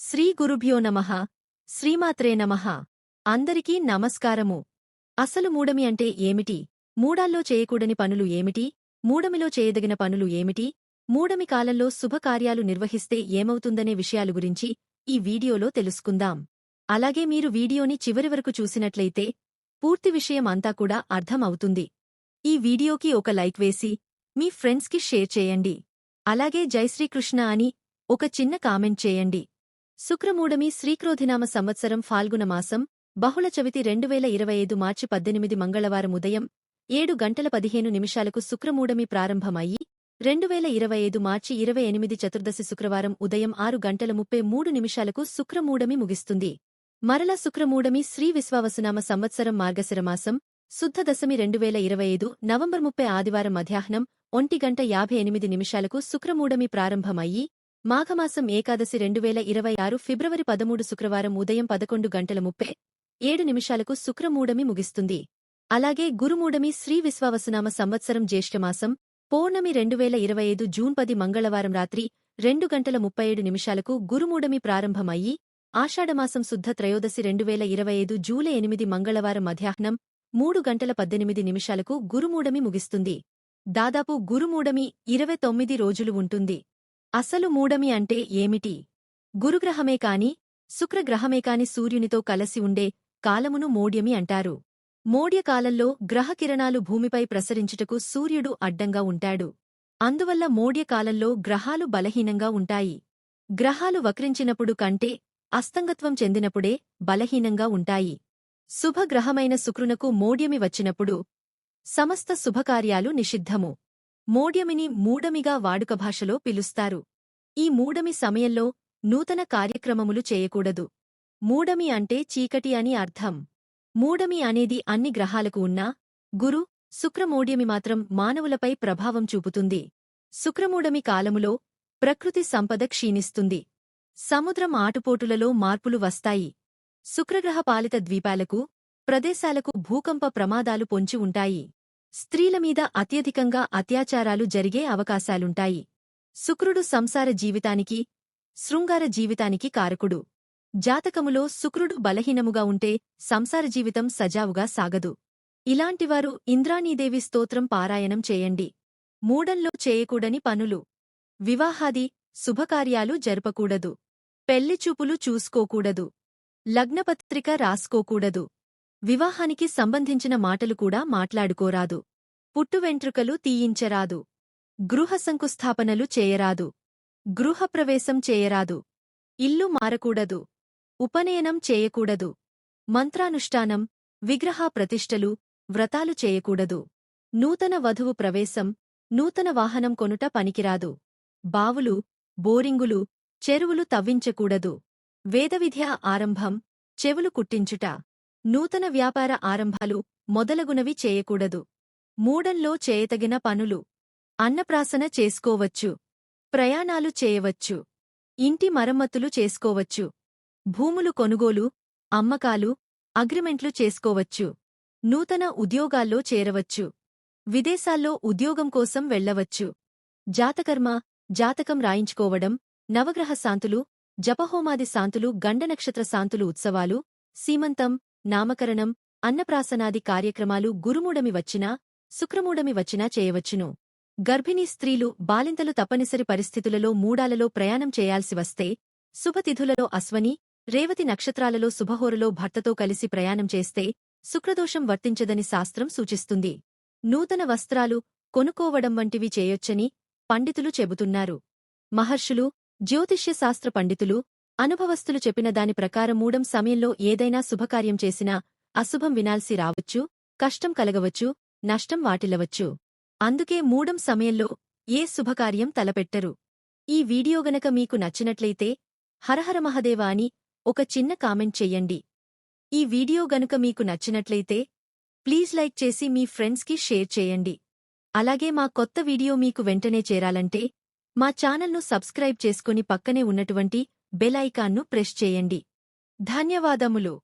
శ్రీ గురుభ్యో నమః శ్రీమాత్రే నమః. అందరికీ నమస్కారము. అసలు మూడమి అంటే ఏమిటి? మూడాల్లో చేయకూడని పనులు ఏమిటి? మూడమిలో చేయదగిన పనులు ఏమిటి? మూడమి కాలంలో శుభకార్యాలు నిర్వహిస్తే ఏమవుతుందనే విషయాలు గురించి ఈ వీడియోలో తెలుసుకుందాం. అలాగే మీరు వీడియోని చివరి వరకు చూసినట్లయితే పూర్తి విషయం అంతా కూడా అర్థం అవుతుంది ఈ వీడియోకి ఒక లైక్ వేసి మీ ఫ్రెండ్స్కి షేర్ చేయండి. అలాగే జై శ్రీకృష్ణ అని ఒక చిన్న కామెంట్ చేయండి. శుక్రమూడమి శ్రీక్రోధినామ సంవత్సరం ఫాల్గుణమాసం బహుళ చవితి రెండు వేల ఇరవై ఐదు మార్చి పద్దెనిమిది మంగళవారం ఉదయం ఏడు గంటల పదిహేను నిమిషాలకు శుక్రమూడమి ప్రారంభమయ్యి రెండు వేల ఇరవై ఐదు మార్చి ఇరవై ఎనిమిది చతుర్దశి శుక్రవారం ఉదయం ఆరు గంటల ముప్పై మూడు నిమిషాలకు శుక్రమూడమి ముగిస్తుంది. మరల శుక్రమూడమి శ్రీ విశ్వావసునామ సంవత్సరం మార్గశిరమాసం శుద్ధ దశమి రెండు వేల ఇరవై ఐదు నవంబర్ ముప్పై ఆదివారం మధ్యాహ్నం ఒంటి గంట యాభై ఎనిమిది నిమిషాలకు శుక్రమూడమి ప్రారంభమయ్యి మాఘమాసం ఏకాదశి రెండు వేల ఇరవై ఆరు ఫిబ్రవరి పదమూడు శుక్రవారం ఉదయం పదకొండు గంటల ముప్పై ఏడు నిమిషాలకు శుక్రమూడమి ముగిస్తుంది. అలాగే గురుమూడమి శ్రీ విశ్వావసనామ సంవత్సరం జ్యేష్ఠమాసం పౌర్ణమి రెండు వేల ఇరవై ఐదు జూన్ పది మంగళవారం రాత్రి రెండు గంటల ముప్పై ఏడు నిమిషాలకు గురుమూడమి ప్రారంభమయ్యి ఆషాఢమాసం శుద్ధ త్రయోదశి రెండు వేల ఇరవై ఐదు జూలై ఎనిమిది మంగళవారం మధ్యాహ్నం మూడు గంటల పద్దెనిమిది నిమిషాలకు గురుమూడమి ముగిస్తుంది. దాదాపు గురుమూడమి ఇరవై తొమ్మిది రోజులు ఉంటుంది. అసలు మూడమి అంటే ఏమిటి? గురుగ్రహమే కాని శుక్రగ్రహమే కాని సూర్యునితో కలసి ఉండే కాలమును మోడ్యమి అంటారు. మోడ్యకాలంలో గ్రహకిరణాలు భూమిపై ప్రసరించుటకు సూర్యుడు అడ్డంగా ఉంటాడు. అందువల్ల మోడ్యకాలంలో గ్రహాలు బలహీనంగా ఉంటాయి. గ్రహాలు వక్రించినప్పుడు కంటే అస్తంగత్వం చెందినప్పుడే బలహీనంగా ఉంటాయి. శుభగ్రహమైన శుక్రునకు మోడ్యమి వచ్చినప్పుడు సమస్త శుభకార్యాలు నిషిద్ధము. మోడ్యమిని మూడమిగా వాడుక భాషలో పిలుస్తారు. ఈ మూడమి సమయంలో నూతన కార్యక్రమములు చేయకూడదు. మూడమి అంటే చీకటి అని అర్థం. మూడమి అనేది అన్ని గ్రహాలకు ఉన్నా గురు శుక్రమూడ్యమి మాత్రం మానవులపై ప్రభావం చూపుతుంది. శుక్రమూడమి కాలములో ప్రకృతి సంపద క్షీణిస్తుంది. సముద్రం ఆటుపోటులలో మార్పులు వస్తాయి. శుక్రగ్రహ పాలిత ద్వీపాలకు ప్రదేశాలకు భూకంప ప్రమాదాలు పొంచి ఉంటాయి. స్త్రీల మీద అత్యధికంగా అత్యాచారాలు జరిగే అవకాశాలుంటాయి. శుక్రుడు సంసార జీవితానికి శృంగార జీవితానికి కారకుడు. జాతకములో శుక్రుడు బలహీనముగా ఉంటే సంసార జీవితం సజావుగా సాగదు. ఇలాంటివారు ఇంద్రాణీదేవి స్తోత్రం పారాయణం చేయండి. మూడంలో చేయకూడని పనులు. వివాహాది శుభకార్యాలు జరపకూడదు. పెళ్ళిచూపులు చూసుకోకూడదు. లగ్నపత్రిక రాసుకోకూడదు. వివాహానికి సంబంధించిన మాటలు కూడా మాట్లాడుకోరాదు. పుట్టువెంట్రుకలు తీయించరాదు. గృహశంకుస్థాపనలు చేయరాదు. గృహప్రవేశం చేయరాదు. ఇల్లు మారకూడదు. ఉపనయనం చేయకూడదు. మంత్రానుష్ఠానం విగ్రహ ప్రతిష్టలు వ్రతాలు చేయకూడదు. నూతన వధువు ప్రవేశం నూతన వాహనం కొనుట పనికిరాదు. బావులు బోరింగులు చెరువులు తవ్వించకూడదు. వేదవిద్య ఆరంభం చెవులు కుట్టించుట. నూతన వ్యాపార ఆరంభాలు మొదలగునవి చేయకూడదు. మూడంలో చేయతగిన పనులు అన్నప్రాసన చేసుకోవచ్చు. ప్రయాణాలు చేయవచ్చు. ఇంటి మరమ్మతులు చేసుకోవచ్చు. భూములు కొనుగోలు అమ్మకాలు అగ్రిమెంట్లు చేసుకోవచ్చు. నూతన ఉద్యోగాల్లో చేరవచ్చు. విదేశాల్లో ఉద్యోగం కోసం వెళ్ళవచ్చు జాతకర్మ జాతకం రాయించుకోవడం నవగ్రహ శాంతులు జపహోమాది శాంతులు గండనక్షత్ర శాంతులు ఉత్సవాలు సీమంతం నామకరణం అన్నప్రాసనాది కార్యక్రమాలు గురుమూడమి వచ్చినా శుక్రమూడమి వచ్చినా చేయవచ్చును. గర్భిణీ స్త్రీలు బాలింతలు తప్పనిసరి పరిస్థితులలో మూడాలలో ప్రయాణం చేయాల్సి వస్తే శుభతిథులలో అశ్వని రేవతి నక్షత్రాలలో శుభహోరలో భర్తతో కలిసి ప్రయాణం చేస్తే శుక్రదోషం వర్తించదని శాస్త్రం సూచిస్తుంది. నూతన వస్త్రాలు కొనుక్కోవడం వంటివి చేయొచ్చని పండితులు చెబుతున్నారు. మహర్షులు జ్యోతిష్యశాస్త్ర పండితులు అనుభవస్తులు చెప్పిన దాని ప్రకారం మూడం సమయంలో ఏదైనా శుభకార్యం చేసినా అశుభం వినాల్సి రావచ్చు కష్టం కలగవచ్చు నష్టం వాటిల్లవచ్చు. అందుకే మూడం సమయంలో ఏ శుభకార్యం తలపెట్టరు. ఈ వీడియో గనక మీకు నచ్చినట్లయితే హరహర మహదేవ అని ఒక చిన్న కామెంట్ చెయ్యండి. ఈ వీడియో గనుక మీకు నచ్చినట్లయితే ప్లీజ్ లైక్ చేసి మీ ఫ్రెండ్స్కి షేర్ చేయండి. అలాగే మా కొత్త వీడియో మీకు వెంటనే చేరాలంటే మా ఛానల్ను సబ్స్క్రైబ్ చేసుకుని పక్కనే ఉన్నటువంటి బెల్ ఐకాన్ను ప్రెస్ చేయండి. ధన్యవాదములు.